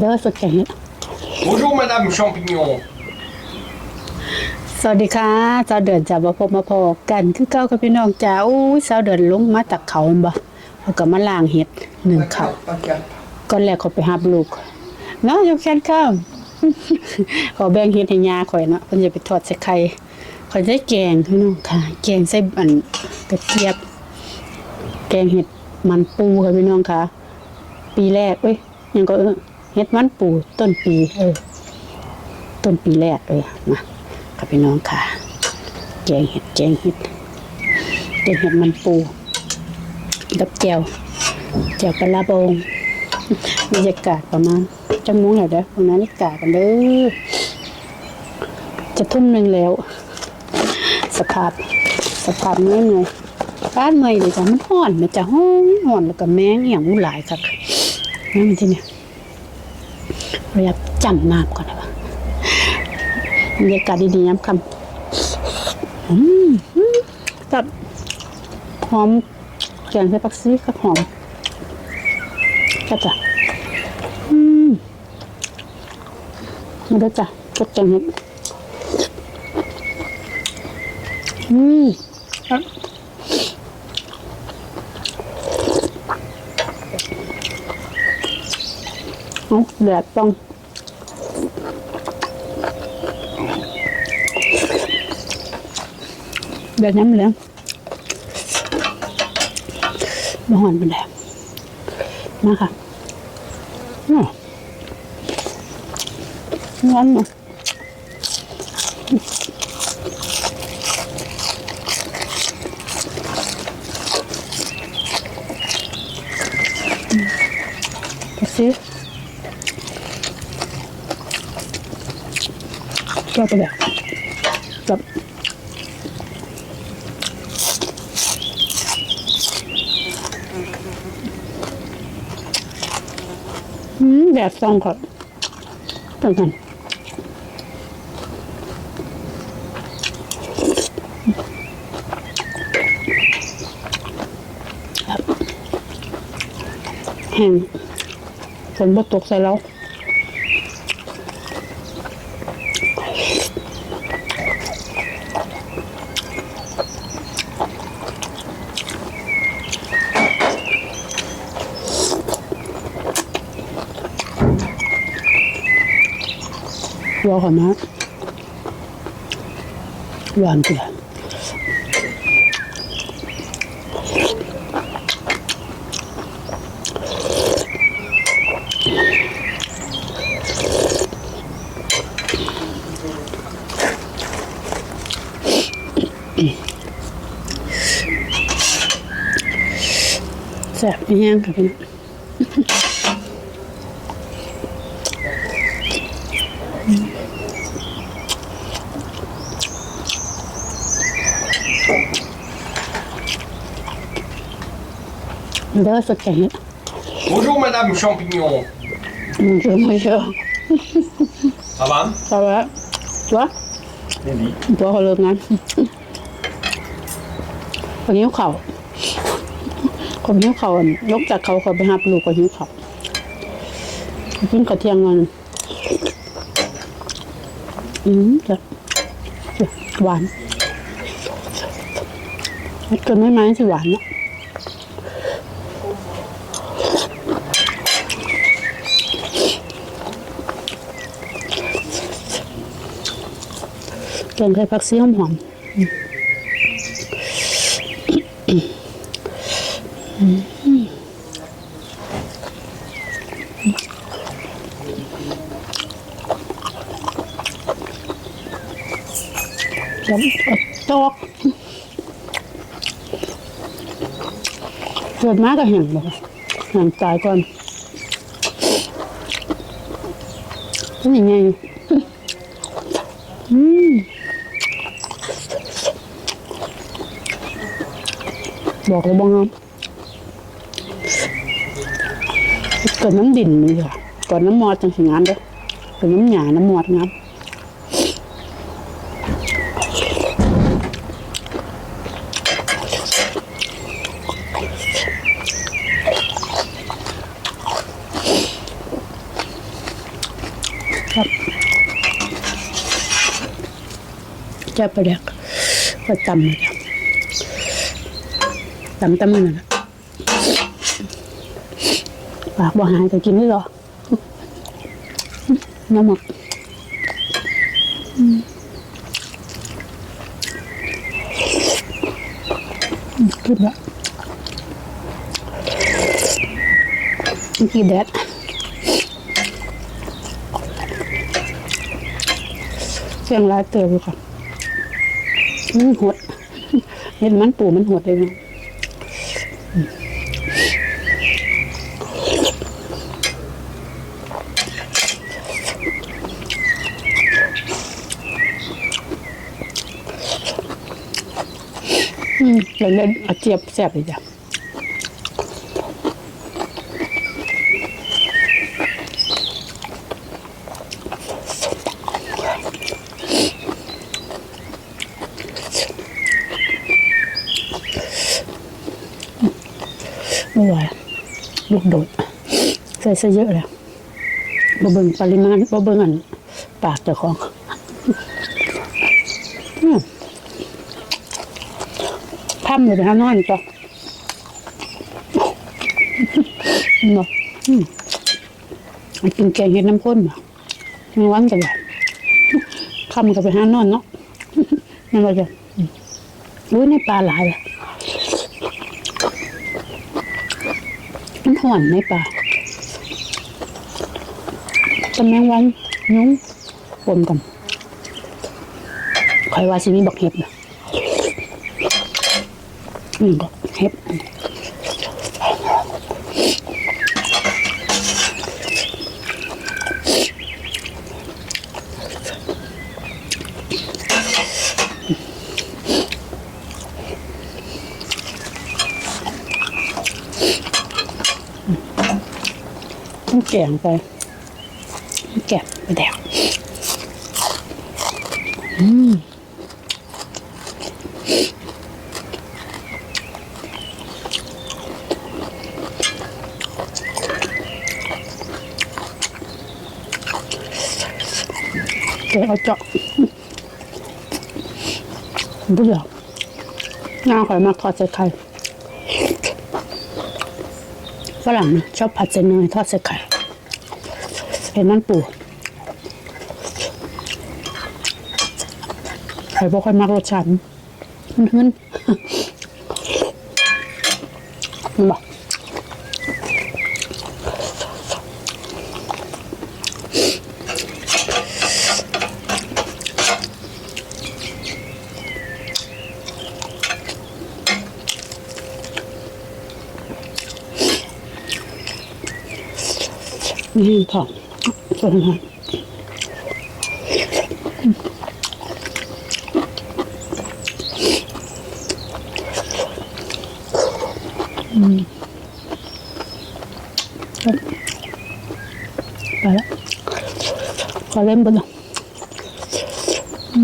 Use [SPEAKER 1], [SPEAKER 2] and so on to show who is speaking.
[SPEAKER 1] เด้อสดแกงเห็ด
[SPEAKER 2] Bonjour Madame Champignon.
[SPEAKER 1] สวัสดีค่ะสาวเดือนจะมาพบมาพอกันคือเก้ากับพี่น้องจ้าอู้ยสาวเดือนลงมาจากเขาบ่เขาก็มาล้างเห็ดหนึ่งเขาก่อนแรกเขาไปหับลูกเนาะยกแขนข้ามขอแบ่งเห็ดให้ยาข่อยเนาะเพิ่นจะไปทอดใส่ไข่ข่อยได้แกงพี่น้องค่ะ แกงใส่อันกระเจี๊ยบ แกงเห็ดมันปูค่ะพี่น้องค่ะ ปีแรกเอ้ยยังก็ เออเห็ดมันปูต้นปีเออต้นปีแรกเออมาค่ะพี่น้องค่ะแกงเห็ดแกงเห็ดแกงเห็ดมันปูกับแจวแจวปลาร้าบงบรรยากาศประมาณจังมุ้งแล้วเด้อตรงนั้นนี่กากันเด้อจะทุ่มหนึ่งแล้ว สภาพสภาพเมื่อยเมื่อยบ้านเมื่อยเลยจ้ะมันห่อนมันจะห้อนห่อนแล้วก็แมงอย่างมูหลายค่ะนั่นมันที่เนี่ย เราอยากจำน้ำก่อนนะวะบรรยากาศดีๆย้ำคำอืมอืมกับหอมแกงใส่ปักซีกับหอมก็จะอืมมาดูจ้ะกดแกงเห็ดอืม ครับเอาแดดต้องแบบน้ำเหลืองมาหอนเป็นแดงมาค่ะอืมร้อนเนาะดู สิก็ไปแบบกับอืมแบบซองครับไปกันจับแห้งฝนบ่ตกใส่แล้ว รอก่อนนะหวานจังแซ่บไม่แห้งค่ะพี่ น้องเด้อสดแกงเห็ด
[SPEAKER 2] Bonjour Madame Champignon.
[SPEAKER 1] มึงเชื่อไม่เชื่อ
[SPEAKER 2] Ça va
[SPEAKER 1] เอาละตัว
[SPEAKER 2] Oui.
[SPEAKER 1] ตัวเขาเลิกงานคนหิวเขาวคนหิวเขาวอั่นลกจากเขาเขาไปหาลูกคนหิวเขาวกินข้าวเที่ยงเงินอืมจ้ะจ้ะหวานมันเกินไม่ไหมสิหวานเนาะ แกงไข่ผักซีหอมหอมๆแล้วตอกเกิดมาก็เห็นบอกเห็นตายก่อนเป็นยังไงอืม บอกเลยบ้างครับเกิดน้ำดินนี่ค่ะก่อนน้ำมอดจังสิงานเด้อเกิดน้ำหยาน้ำมอดงับครับจะประเด็กก็ตำเลย ตำตำมันนะปากบ่หายก็กินไม่หรอน้ำหมกกินละกินแดดเสียงร้ายเตือนอยู่ค่ะมันหดเห็นมันปูมันหดเลยนะ อืมเล่นเล่นอาเจียบแซ่บเลยจ้ะไม่ไหวลูก โดดใส่ซะเยอะแล้วบ่เบิ่งปริมาณบ่เบิ่งอันปากเจ้าของอืมพัมอยู่ในห้านอนจ้ะเนาะอืมไปกินแกงเห็ดน้ำข้นมาไม่วันกันเลยคำก็ไปหานอนเนาะนั่นว่าจะอืมอุ้ในปลาหลายเลย มัน ห่อนในป่าตำแมงวันยุ้งปนกันคอยว่าสิมีบอกเห็บนะนี่ก็เห็บ แกงไป แกงไปแดกอืมเดี๋ยวเอาเจาะเบื่อหน้าข่อยมากทอดใส่ไข่ฝรั่งนะชอบผัดใส่เนยทอดใส่ไข่ เห็นมันปูใครบอกใค่อยมักรสชาติมันหืนมันบอกนี่ทอ งสวยงามอื